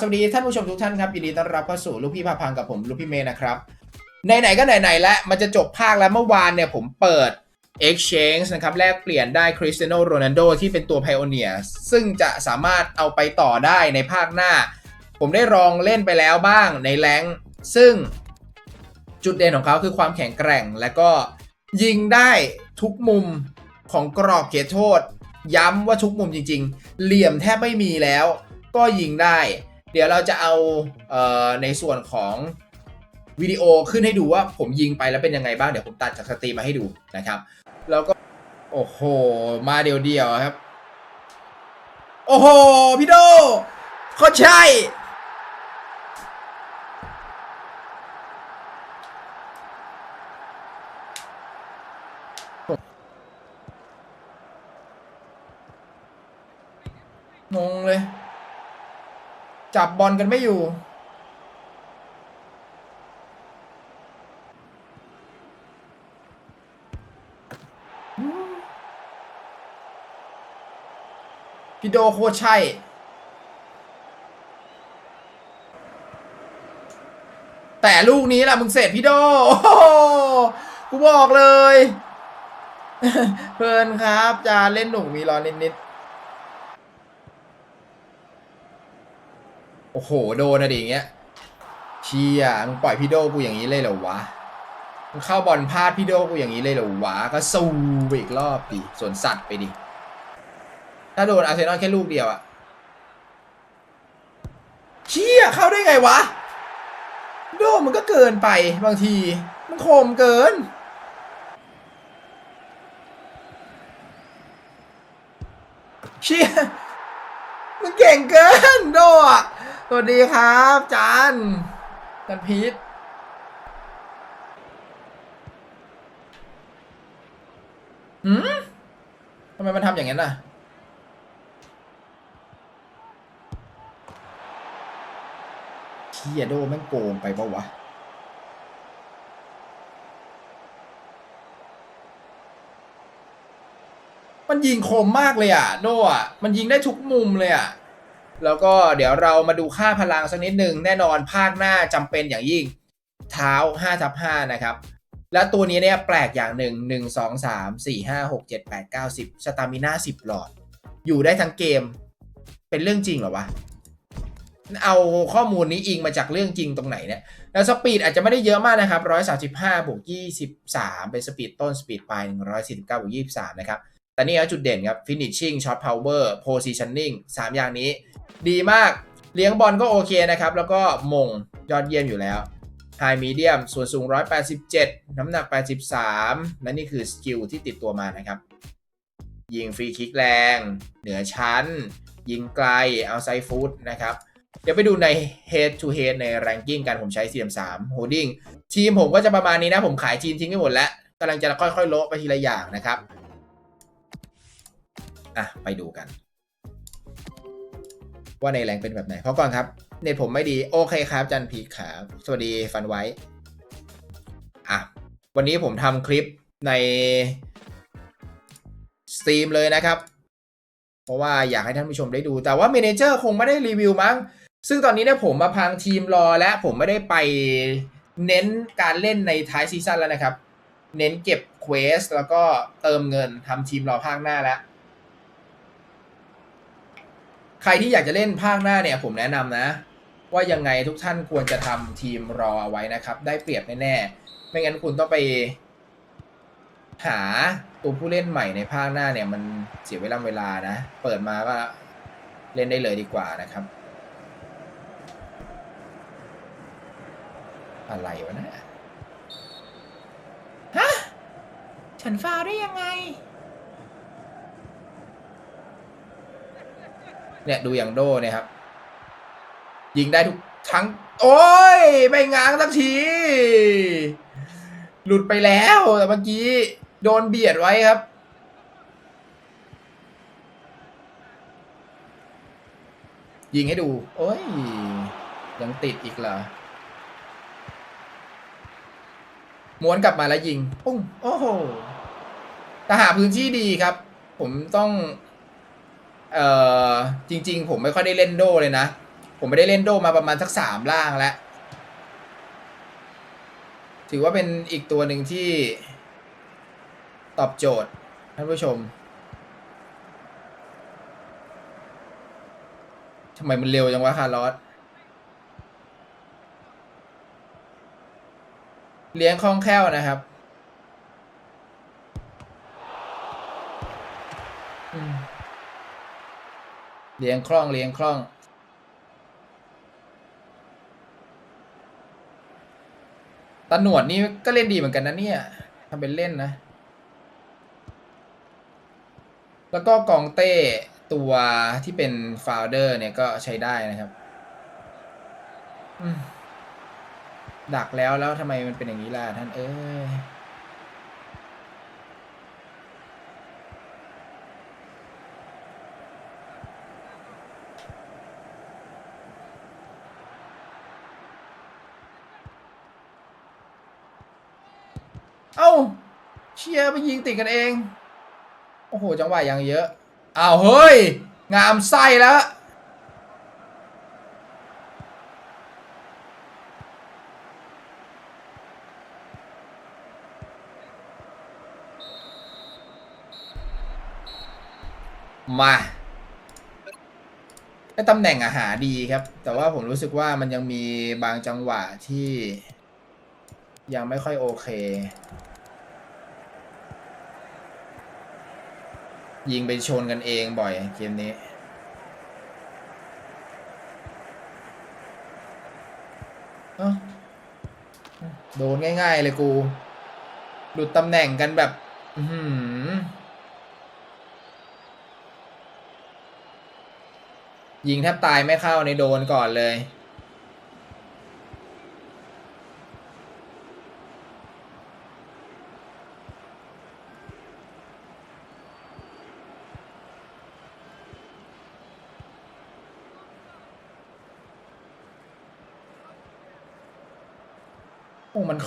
สวัสดีท่านผู้ชมทุกท่านครับยินดีต้อนรับเข้าสู่ลูกพี่พาพังกับผมลูกพี่เมย์นะครับไหนๆก็ไหนๆแล้วมันจะจบภาคแล้วเมื่อวานเนี่ยผมเปิด Exchange นะครับแลกเปลี่ยนได้คริสเตียโนโรนัลโดที่เป็นตัว Pioneer ซึ่งจะสามารถเอาไปต่อได้ในภาคหน้า ผมได้ลองเล่นไปแล้วบ้างในแรงซึ่งจุดเด่นของเขาคือความแข็งแกร่ง และก็ยิงได้ทุกมุมของกรอบเขตโทษ ย้ำว่าทุกมุมจริง ๆ เหลี่ยมแทบไม่มีแล้ว ก็ยิงได้ เดี๋ยวเราจะเอาเอ่อในส่วนของวิดีโอขึ้นให้ดูว่าผมยิงไปแล้วเป็นยังไงบ้าง เดี๋ยวผมตัดจากสตรีมมาให้ดูนะครับ แล้วก็ โอ้โห มาเดียวๆครับ โอ้โห พี่โดเขาใช่ งงเลย จับบอลกันไม่อยู่ พี่โดโคใช่แต่ลูกนี้ล่ะมึงเสร็จพี่โดโอ้โหกูบอกเลย เพลินครับ จะเล่นหนุกมีรอนิดๆ อ้โห โดนอะดิอย่างเงี้ยเชียมึงปล่อยพี่โดกูอย่างนี้เลยเหรอวะ มึงเข้าบอลพลาดพี่โดกูอย่างนี้เลยเหรอวะ ก็สู้ไปอีกรอบดิส่วนสัตว์ไปดิ ถ้าโดนอาร์เซนอลแค่ลูกเดียวอะเชี่ยเข้าได้ไงวะ โดมันก็เกินไปบางที มันคมเกินเชี่ยมันเก่งเกินโดอะ สวัสดีครับจานจันพีทหืมทำไมมันทำอย่างนั้นน่ะเชียโดแม่งโกงไปปะวะมันยิงคมมากเลยอะ โดอะ มันยิงได้ทุกมุมเลยอะ แล้วก็เดี๋ยวเรามาดูค่าพลังสักนิดหนึ่งแน่นอนภาคหน้าจำเป็นอย่างยิ่งเท้า5ทับ5นะครับ และตัวนี้เนี่ยแปลกอย่างหนึ่ง1 2 3 4 5 6 7 8 9 10สตามิน่า10 หลอด อยู่ได้ทั้งเกม เป็นเรื่องจริงเหรอวะ เอาข้อมูลนี้อิงมาจากเรื่องจริงตรงไหนเนี่ย แล้วสปีดอาจจะไม่ได้เยอะมากนะครับ135บวก23 เป็นสปีดต้นสปีดปลาย149บวก23 นะครับ แต่นี่ครับจุดเด่นครับ finishing shot power positioning 3 อย่างนี้ ดีมากเลี้ยงบอลก็โอเคนะครับ แล้วก็มงยอดเยี่ยมอยู่แล้ว high medium ส่วนสูง 187 น้ำหนัก 83 และนี่คือสกิลที่ติดตัวมานะครับ ยิงฟรีคิกแรง เหนือชั้น ยิงไกลเอาไซฟุตนะครับเดี๋ยวไปดูใน head to head ใน ranking กันผมใช้ CM3 holding ทีมผมก็จะประมาณนี้นะ ผมขายทีมทิ้งไปหมดแล้วกำลังจะค่อยๆโละไปทีละอย่างนะครับ อะไปดูกัน ว่าในแรงเป็นแบบไหน เพราะก่อนครับ เน็ตผมไม่ดีโอเคครับ จันพีครับสวัสดีฟันไว้อะวันนี้ผมทำคลิปในสตรีมเลยนะครับ เพราะว่าอยากให้ท่านผู้ชมได้ดู แต่ว่าเมนเจอร์คงไม่ได้รีวิวมั้ง ซึ่งตอนนี้เนี่ยผมมาพังทีมรอและผมไม่ได้ไปเน้นการเล่นในท้ายซีซั่นแล้วนะครับ เน้นเก็บเควสแล้วก็เติมเงินทำทีมรอภาคหน้าแล้ว ใครที่อยากจะเล่นภาคหน้าเนี่ยผมแนะนำนะ ว่ายังไงทุกท่านควรจะทำทีมรอเอาไว้นะครับ ได้เปรียบแน่ๆไม่งั้นคุณต้องไป หาตัวผู้เล่นใหม่ในภาคหน้าเนี่ย มันเสียเวลาเวลานะ เปิดมาก็เล่นได้เลยดีกว่านะครับ อะไรวะเนะฮะ ฉันฟาวได้ยังไง เนี่ยดูอย่างโดเนี่ยครับ ยิงได้ทุกทั้ง โอ้ย ไม่ง้างสักที หลุดไปแล้วแต่เมื่อกี้ โดนเบียดไว้ครับ ยิงให้ดู โอ้ย ยังติดอีกเหรอม้วนกลับมาแล้วยิงปุ้งโอ้โหแต่หาพื้นที่ดีครับ ผมต้อง เออจริง ๆ ผมไม่ค่อยได้เล่นโดเลยนะ ผมไม่ได้เล่นโดมาประมาณสักสามล่างแล้ว ถือว่าเป็นอีกตัวหนึ่งที่ตอบโจทย์ท่านผู้ชมทำไมมันเร็วจังวะคาร์ลอสเลี้ยงคล่องแคล่วนะครับ เลี้ยงคล่องเลี้ยงคล่องตาหนวดนี่ก็เล่นดีเหมือนกันนะเนี่ยทำเป็นเล่นนะ แล้วก็กองเต้ตัวที่เป็นฟาวเดอร์เนี่ยก็ใช้ได้นะครับดักแล้วแล้วทำไมมันเป็นอย่างนี้ล่ะท่านเอ้ย เอ้า ไปยิงติดกันเอง โอ้โห จังหวะยังเยอะ อ้าว เฮ้ย งามไส้แล้ว มาไอ้ตำแหน่งอาหาดีครับ แต่ว่าผมรู้สึกว่ามันยังมีบางจังหวะที่ยังไม่ค่อยโอเค ยิงไปชนกันเองบ่อยเกมนี้ โดนง่าย ๆ เลยกู หลุดตำแหน่งกันแบบอื้อหือยิงแทบตายไม่เข้าในโดนก่อนเลย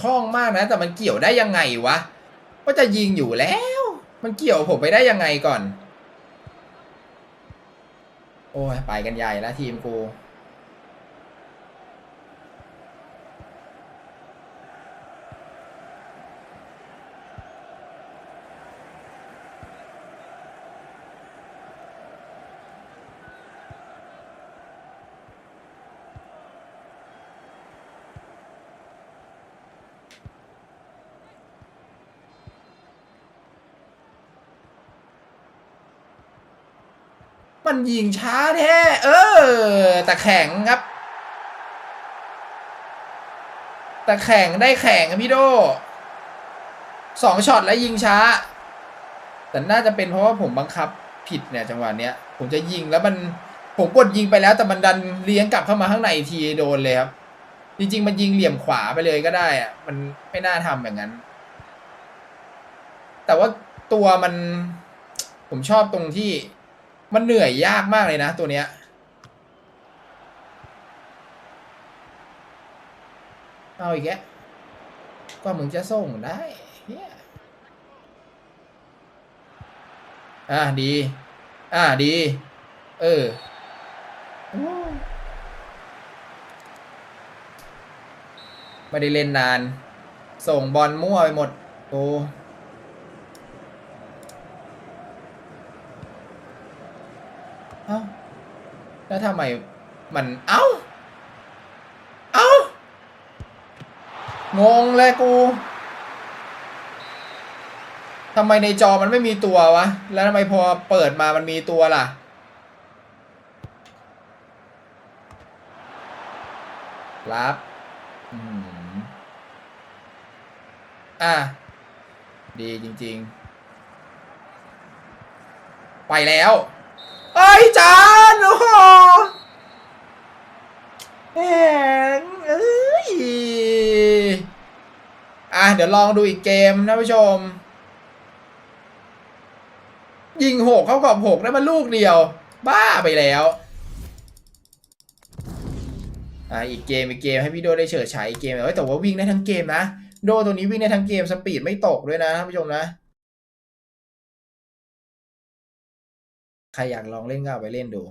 คล่องมากนะ แต่มันเกี่ยวได้ยังไงวะ ก็จะยิงอยู่แล้ว มันเกี่ยวผมไปได้ยังไงก่อน โอ้ยไปกันใหญ่แล้วทีมกู มันยิงช้าแท้เออแต่แข็งครับ แต่แข็งได้แข็งพี่โดสองช็อตแล้วยิงช้า แต่น่าจะเป็นเพราะว่าผมบังคับผิดเนี่ยจังหวะเนี้ย ผมจะยิงแล้วมันผมกดยิงไปแล้วแต่มันดันเลี้ยงกลับเข้ามาข้างในทีโดนเลยครับ จริง ๆ มันยิงเหลี่ยมขวาไปเลยก็ได้อะมันไม่น่าทำอย่างนั้น แต่ว่าตัวมัน ผมชอบตรงที่ มันเหนื่อยยากมากเลยนะตัวเนี้ย เอาอีกแกก็มึงจะส่งได้เฮียอะดี อะดี เออไม่ได้เล่นนาน ส่งบอลมั่วไปหมดโอ้ เอ้า แล้วทำไมมัน เอ้า เอ้า งงเลยกู ทำไมในจอมันไม่มีตัววะ แล้วทำไมพอเปิดมามันมีตัวล่ะ รับอืมอะ ดีจริง ๆ ไปแล้ว เอ้ยจานโอ้โหแหงเอ้ยอะเดี๋ยวลองดูอีกเกมนะผู้ชม ยิงหกเข้ากรอบหกได้มาลูกเดียว บ้าไปแล้วอะอีกเกมอีกเกมให้พี่โดได้เฉิดฉายอีกเกมเอ้ยแต่ว่าวิ่งได้ทั้งเกมนะ โดตัวนี้วิ่งได้ทั้งเกมสปีดไม่ตกด้วยนะท่านผู้ชมนะ รอยากลองเล่นก็เอาไปเล่นดู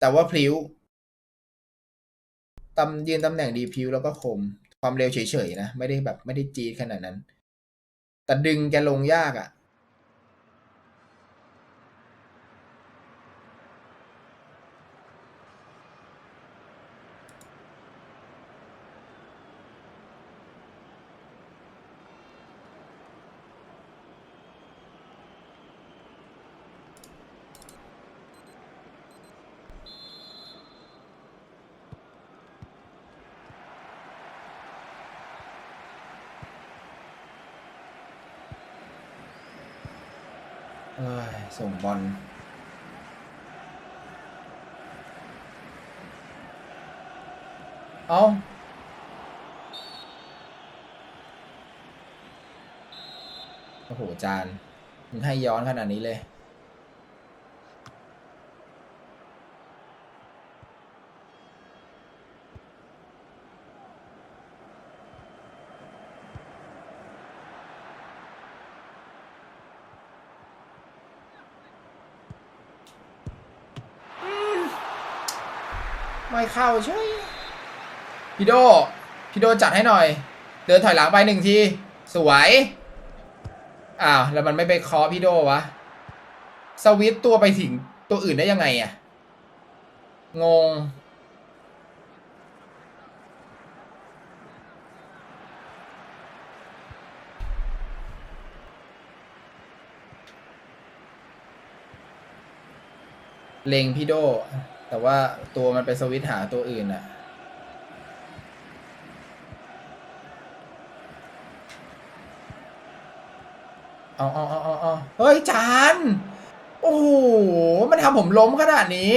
แต่ว่าพลิ้วตำยืนตำแหน่งดีพลิ้วแล้วก็คม ความเร็วเฉยๆนะ ไม่ได้แบบไม่ได้จีดขนาดนั้น แต่ดึงแกลงยากอะ่ะ ส่งบอลเอาโอ้โห จาน มึงให้ย้อนขนาดนี้เลย ไม่เข้าใช่วยพี่โดพี่โดจัดให้หน่อย เดินถอยหลังไปหนึ่งที สวย อ้าว แล้วมันไม่ไปคาะพี่โดวะ สวิตตัวไปถึงตัวอื่นได้ยังไงอะงง เลงพี่โด แต่ว่าตัวมันไปสวิตช์หาตัวอื่นอะเอาเอาเอาเอาเอาเฮ้ยจานโอ้โหมันทำผมล้มขนาดนี้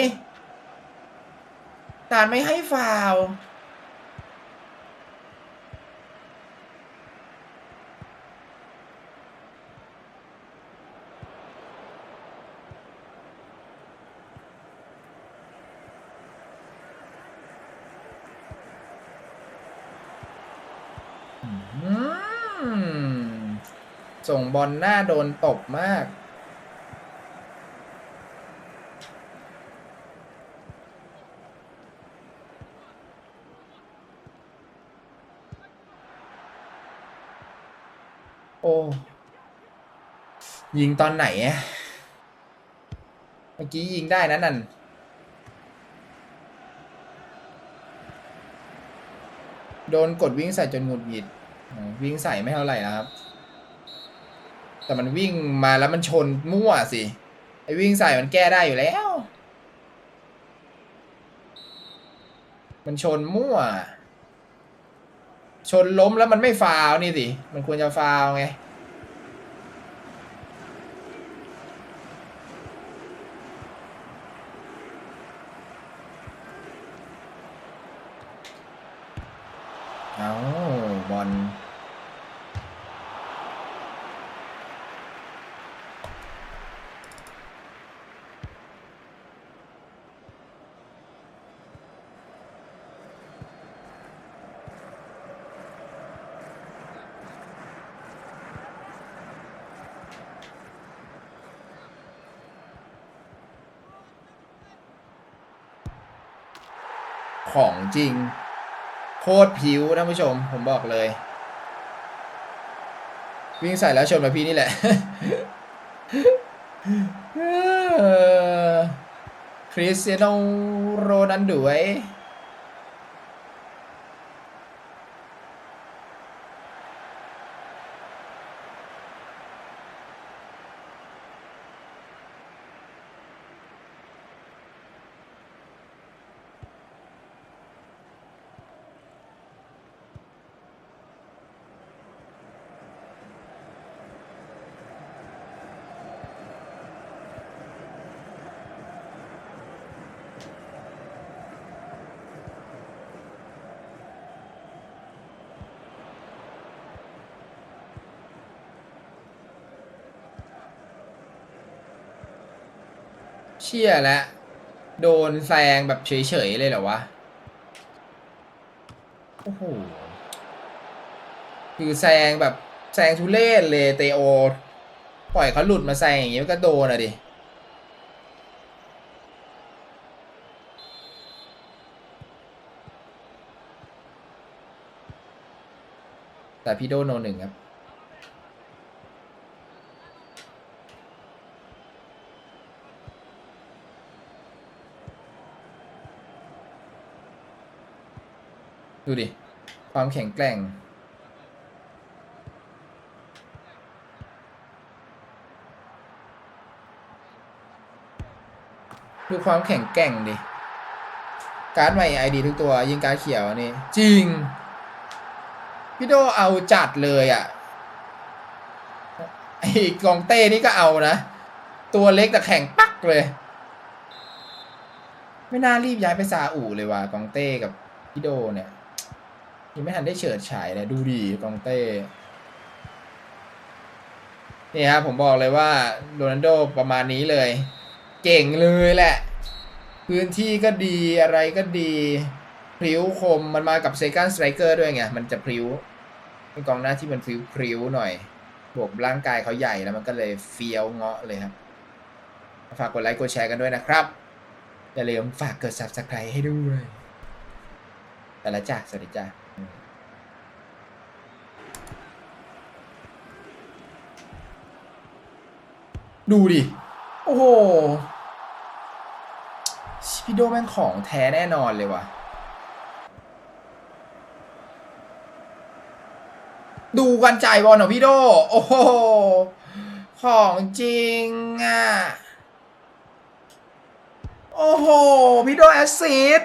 จานไม่ให้ฟาว ส่งบอลหน้าโดนตบมาก โอ้ ยิงตอนไหนอะเมื่อกี้ยิงได้นะนั่น โดนกดวิ่งใส่จนหงุดหงิด วิ่งใส่ไม่เท่าไหร่นะครับ แต่มันวิ่งมาแล้วมันชนมั่วสิ ไอ้วิ่งใส่มันแก้ได้อยู่แล้ว มันชนมั่ว ชนล้มแล้วมันไม่ฟาวนี่สิ มันควรจะฟาวไง เอาบอลของจริง โคตรผิวท่านผู้ชม ผมบอกเลย วิ่งใส่แล้วชนมาพี่นี่แหละ คริสเตียโนโรนันด้ว เชี่ยแล้วโดนแซงแบบเฉยๆเลยเหรอวะ โอ้โห คือแซงแบบแซงทุเรศเลยเตโอ ปล่อยเขาหลุดมาแซงอย่างนี้มันก็โดนอะดิ แต่พี่โดนโนหนึ่งครับ ดูดิ ความแข็งแกร่ง ดูความแข็งแกร่งดิ การ์ดใหม่ไอดีทุกตัว ยิงการดเขียวอันนี่ จริง พี่โดเอาจัดเลยอะ่ะไอกองเต้นี่ก็เอานะ ตัวเล็กแต่แข็งปักเลย ไม่น่ารีบย้ายไปซาอุเลยว่ะกองเต้กับพี่โดเนี่ย ยังไม่ทันได้เฉิดฉายเลยดูดีกองเต้นี่ครับผมบอกเลยว่าโรนัลโดประมาณนี้เลย เก่งเลยแหละ พื้นที่ก็ดีอะไรก็ดีพริ้วคมมันมากับเซคันสไตรเกอร์ด้วยไง มันจะพริ้วเป็นกองหน้าที่มันพริ้วพริ้วหน่อย บวกร่างกายเขาใหญ่แล้วมันก็เลยเฟี้ยวเงาะเลยครับ ฝากกดไลค์กดแชร์กันด้วยนะครับอย่าลืมฝากกด subscribe ให้ด้วย แต่ละจ้าสวัสดีจ้า ดูดิ โอ้โหพีโดแม่งของแท้แน่นอนเลยว่ะ ดูกันจ่ายบอลของพี่โด โอ้โห ของจริงอะ โอ้โห พี่โดแอสซิด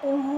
โอ้โห